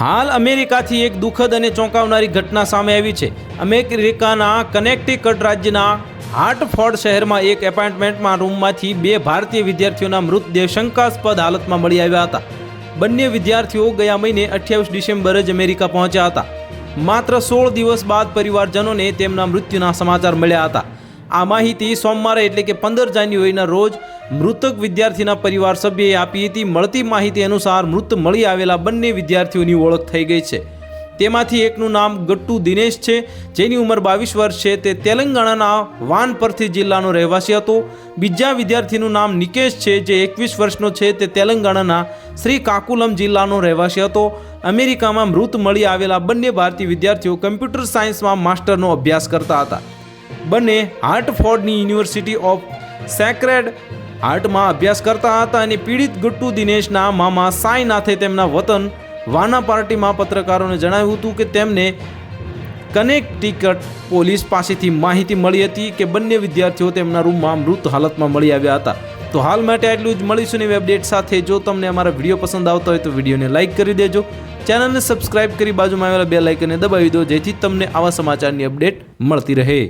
હાલ અમેરિકાથી એક દુઃખદ અને ચોંકાવનારી ઘટના સામે આવી છે. અમેરિકાના કનેક્ટિકટ રાજ્યના હાર્ટફોર્ડ શહેરમાં એક એપાર્ટમેન્ટમાં રૂમમાંથી બે ભારતીય વિદ્યાર્થીઓના મૃતદેહ શંકાસ્પદ હાલતમાં મળી આવ્યા હતા. બંને વિદ્યાર્થીઓ ગયા મહિને અઠ્યાવીસ ડિસેમ્બરે જ અમેરિકા પહોંચ્યા હતા. માત્ર સોળ દિવસ બાદ પરિવારજનોને તેમના મૃત્યુના સમાચાર મળ્યા હતા. આ માહિતી સોમવારે એટલે કે પંદર જાન્યુઆરીના રોજ મૃતક વિદ્યાર્થીના પરિવાર સભ્યએ આપી હતી, મળતી માહિતી અનુસાર મૃત મળી આવેલા બંને વિદ્યાર્થીઓની ઓળખ થઈ ગઈ છે. તેમાંથી એકનું નામ ગટ્ટુ દિનેશ છે, જેની ઉંમર બાવીસ વર્ષ છે. તે તેલંગાણાના વાનપરથી જિલ્લાનો રહેવાસી હતો. બીજા વિદ્યાર્થીનું નામ નિકેશ છે, જે એકવીસ વર્ષનો છે. તે તેલંગાણાના શ્રી કાકુલમ જિલ્લાનો રહેવાસી હતો. અમેરિકામાં મૃત મળી આવેલા બંને ભારતીય વિદ્યાર્થીઓ કમ્પ્યુટર સાયન્સમાં માસ્ટરનો અભ્યાસ કરતા હતા. બંને હાર્ટફોર્ડની યુનિવર્સિટી ઓફ સેક્રેડ હાર્ટમાં અભ્યાસ કરતા હતા અને પીડિત ગુટ્ટુ દિનેશના મામા સાંઈનાથે તેમના વતન વાના પાર્ટીમાં પત્રકારોને જણાવ્યું હતું કે તેમને કનેક્ટિકટ પોલીસ પાસેથી માહિતી મળી હતી કે બંને વિદ્યાર્થીઓ તેમના રૂમમાં મૃત હાલતમાં મળી આવ્યા હતા. તો હાલ માટે આટલું જ. મળીશું નવી અપડેટ સાથે. જો તમને અમારા વીડિયો પસંદ આવતા હોય તો વિડીયોને લાઇક કરી દેજો. ચેનલને સબસ્ક્રાઇબ કરી બાજુમાં આવેલા બે લાઇકને દબાવી દો જેથી તમને આવા સમાચારની અપડેટ મળતી રહે.